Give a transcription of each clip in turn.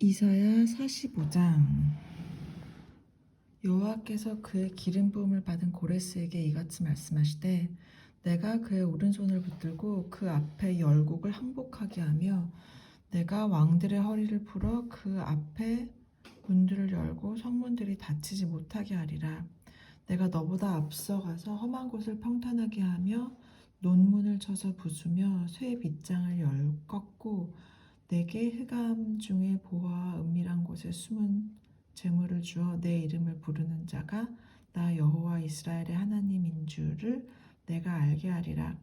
이사야 45장. 여호와께서 그의 기름 부음을 받은 고레스에게 이같이 말씀하시되 내가 그의 오른손을 붙들고 그 앞에 열국을 항복하게 하며 내가 왕들의 허리를 풀어 그 앞에 문들을 열고 성문들이 닫히지 못하게 하리라. 내가 너보다 앞서가서 험한 곳을 평탄하게 하며 논문을 쳐서 부수며 쇠 빗장을 열 꺾고 내게 흑암 중에 보화와 은밀한 곳에 숨은 재물을 주어 내 이름을 부르는 자가 나 여호와 이스라엘의 하나님인 줄을 내가 알게 하리라.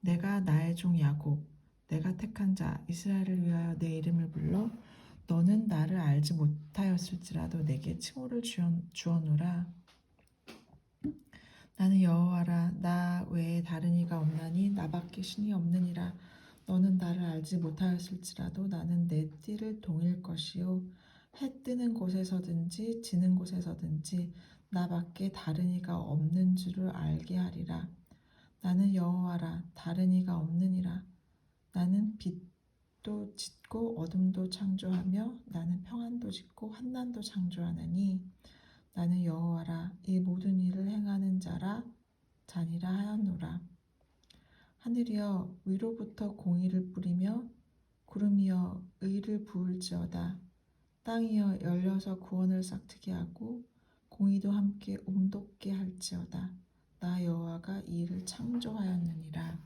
내가 나의 종 야곱, 내가 택한 자 이스라엘을 위하여 내 이름을 불러 너는 나를 알지 못하였을지라도 내게 칭호를 주어- 주어노라. 나는 여호와라 나 외에 다른 이가 없나니 나밖에 신이 없느니라. 너는 나를 알지 못하였을지라도 나는 내 띠를 동일 것이요. 해 뜨는 곳에서든지 지는 곳에서든지 나밖에 다른 이가 없는 줄을 알게 하리라. 나는 여호와라 다른 이가 없느니라. 나는 빛도 짓고 어둠도 창조하며 나는 평안도 짓고 환난도 창조하나니 나는 여호와라 이 모든 일을 행하는 자라 자니라 하였노라 하늘이여 위로부터 공의를 뿌리며 구름이여 의를 부을지어다. 땅이여 열려서 구원을 싹트게 하고 공의도 함께 옮돋게 할지어다. 나 여호와가 이 일을 창조하였느니라.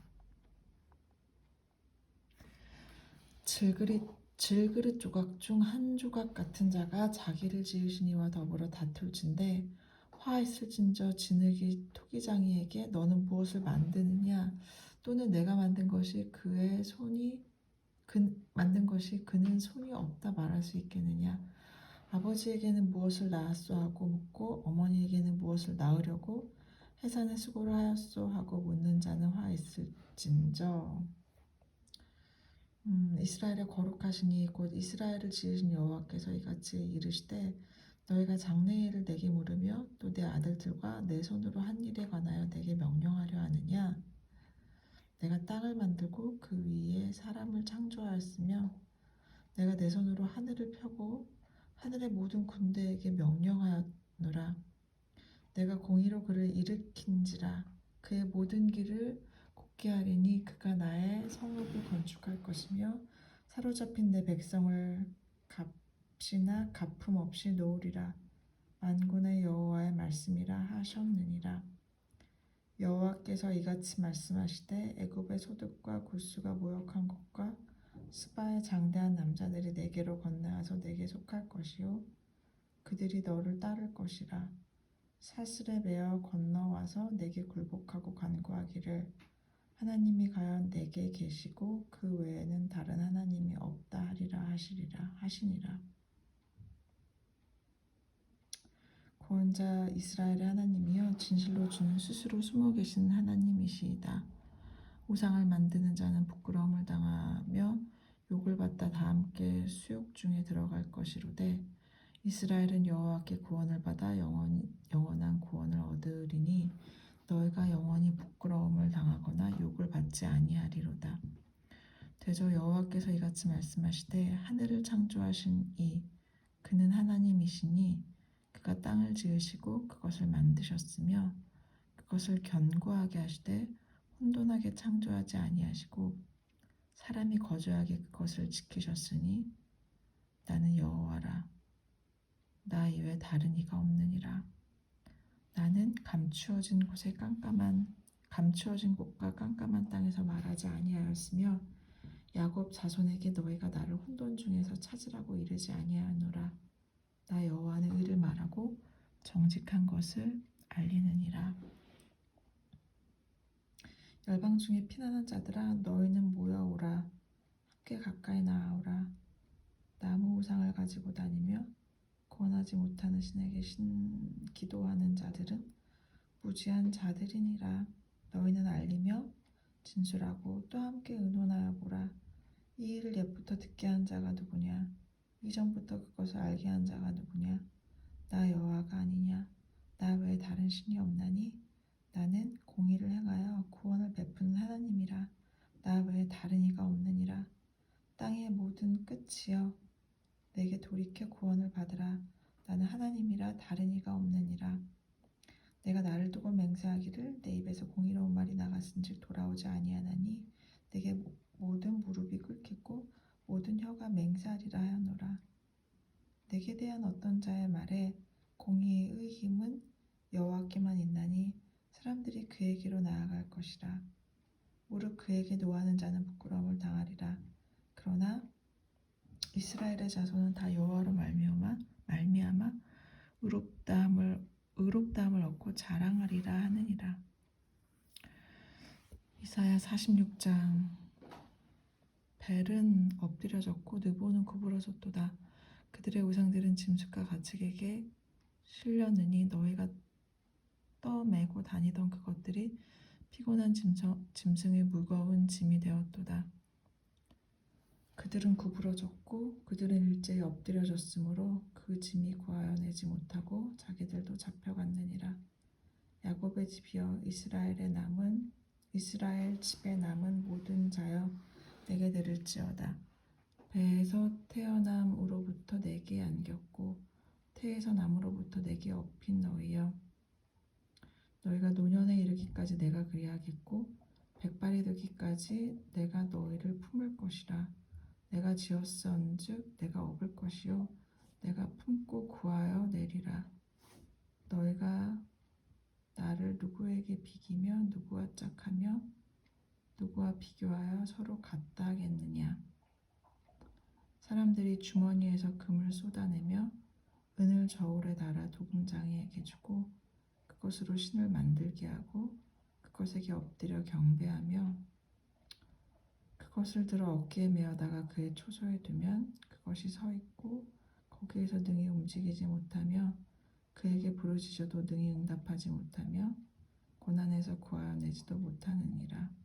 질그릇 질그릇 조각 중 한 조각 같은 자가 자기를 지으신 이와 더불어 다툴진대 화 있을진저 진흙이 토기장이에게 너는 무엇을 만드느냐 또는 내가 만든 것이 그의 손이 그 만든 것이 그는 손이 없다 말할 수 있겠느냐? 아버지에게는 무엇을 낳았소 하고 묻고 어머니에게는 무엇을 낳으려고 해산의 수고를 하였소 하고 묻는 자는 화 있을진저. 음, 이스라엘의 거룩하시니 곧 이스라엘을 지으신 여호와께서 이같이 이르시되 너희가 장래일을 내게 물으며 또 내 아들들과 내 손으로 한 일에 관하여 내게 명령하려 하느냐 내가 땅을 만들고 그 위에 사람을 창조하였으며 내가 내 손으로 하늘을 펴고 하늘의 모든 군대에게 명령하였노라. 내가 공의로 그를 일으킨지라. 그의 모든 길을 곱게 하리니 그가 나의 성읍을 건축할 것이며 사로잡힌 내 백성을 값이나 갚음 없이 놓으리라. 만군의 여호와의 말씀이라 하셨느니라 여호와께서 이같이 말씀하시되 애굽의 소득과 굴수가 모욕한 곳과 스바의 장대한 남자들이 내게로 건너와서 내게 속할 것이요 그들이 너를 따를 것이라. 사슬에 매어 건너와서 내게 굴복하고 간구하기를. 하나님이 과연 내게 계시고 그 외에는 다른 하나님이 없다 하리라 하시리라 하시니라 구원자 이스라엘의 하나님이여 진실로 주는 스스로 숨어 계신 하나님이시이다. 우상을 만드는 자는 부끄러움을 당하며 욕을 받다 다 함께 수욕 중에 들어갈 것이로되 이스라엘은 여호와께 구원을 받아 영원, 영원한 구원을 얻으리니 너희가 영원히 부끄러움을 당하거나 욕을 받지 아니하리로다. 대저 여호와께서 이같이 말씀하시되 하늘을 창조하신 이 그는 하나님이시니 그가 땅을 지으시고 그것을 만드셨으며 그것을 견고하게 하시되 혼돈하게 창조하지 아니하시고 사람이 거주하게 그것을 지키셨으니 나는 여호와라. 나 이외 다른 이가 없느니라. 나는 감추어진 곳에 깜깜한 감추어진 곳과 깜깜한 땅에서 말하지 아니하였으며 야곱 자손에게 너희가 나를 혼돈 중에서 찾으라고 이르지 아니하노라 나 여호와는 의를 말하고 정직한 것을 알리느니라. 열방 중에 피난한 자들아 너희는 모여오라. 함께 가까이 나아오라. 나무 우상을 가지고 다니며 구원하지 못하는 신에게 신 기도하는 자들은 무지한 자들이니라. 너희는 알리며 진술하고 또 함께 의논하여 보라. 이 일을 옛부터 듣게 한 자가 누구냐 이전부터 그것을 알게 한 자가 누구냐? 나 여호와가 아니냐? 나 외에 다른 신이 없나니? 나는 공의를 행하여 구원을 베푸는 하나님이라. 나 외에 다른 이가 없느니라. 땅의 모든 끝이여 내게 돌이켜 구원을 받으라 나는 하나님이라 다른 이가 없느니라 내가 나를 두고 맹세하기를 내 입에서 공의로운 말이 나갔은즉 돌아오지 아니하나니 내게 모- 모든 무릎이 꿇겠고 모든 혀가 맹세하리라 하노라. 내게 대한 어떤 자의 말에 공의의 힘은 여호와께만 있나니 사람들이 그에게로 나아갈 것이라. 무릇 그에게 노하는 자는 부끄러움을 당하리라. 그러나 이스라엘의 자손은 다 여호와로 말미암아 말미암아 의롭다함을 의롭다함을 얻고 자랑하리라 하느니라. 이사야 46장 벨은 엎드려졌고 느보는 구부러졌도다. 그들의 우상들은 짐승과 가축에게 실렸느니 너희가 떠매고 다니던 그것들이 피곤한 짐승, 짐승의 무거운 짐이 되었도다. 그들은 구부러졌고 그들은 일제히 엎드려졌으므로 그 짐이 구하여 내지 못하고 자기들도 잡혀갔느니라. 야곱의 집이여 이스라엘의 남은 이스라엘 집에 남은 모든 자여 내게 들을지어다. 배에서 태어남으로부터 내게 안겼고 태에서 남으로부터 내게 업힌 너희여. 너희가 노년에 이르기까지 내가 그리하겠고 백발이 되기까지 내가 너희를 품을 것이라. 내가 지었은즉 내가 업을 것이요 내가 품고 구하여 내리라. 너희가 나를 누구에게 비기며 누구와 짝하며 누구와 비교하여 서로 같다 하겠느냐? 사람들이 주머니에서 금을 쏟아내며 은을 저울에 달아 도금장이에게 주고 그것으로 신을 만들게 하고 그것에게 엎드려 경배하며 그것을 들어 어깨에 메어다가 그의 초소에 두면 그것이 서 있고 거기에서 능히 움직이지 못하며 그에게 부르짖어도 능히 응답하지 못하며 고난에서 구하여 내지도 못하느니라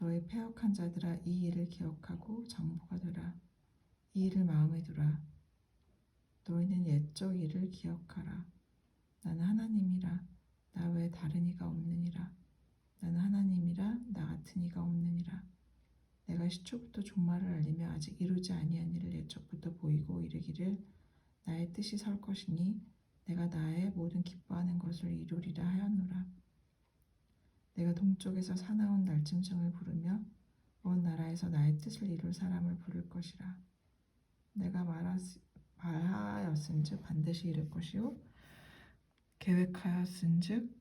너희 패역한 자들아 이 일을 기억하고 정보가 되라. 이 일을 마음에 두라. 너희는 옛적 일을 기억하라. 나는 하나님이라. 나 외에 다른 이가 없느니라. 나는 하나님이라. 나 같은 이가 없느니라. 내가 시초부터 종말을 알리며 아직 이루지 아니한 일을 옛적부터 보이고 이르기를 나의 뜻이 설 것이니 내가 나의 모든 기뻐하는 것을 이루리라 하였노라 내가 동쪽에서 사나운 날짐승을 부르며 먼 나라에서 나의 뜻을 이룰 사람을 부를 것이라 내가 말하였, 말하였은즉 반드시 이룰 것이요 계획하였은즉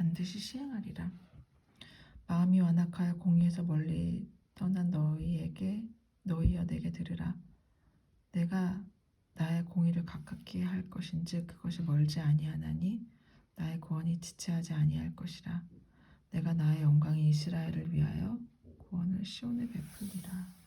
반드시 시행하리라. 마음이 완악하여 공의에서 멀리 떠난 너희에게 너희여 내게 들으라. 내가 나의 공의를 가깝게 할 것인즉 그것이 멀지 아니하나니 나의 구원이 지체하지 아니할 것이라. 내가 나의 영광이 이스라엘을 위하여 구원을 시온에 베풀리라.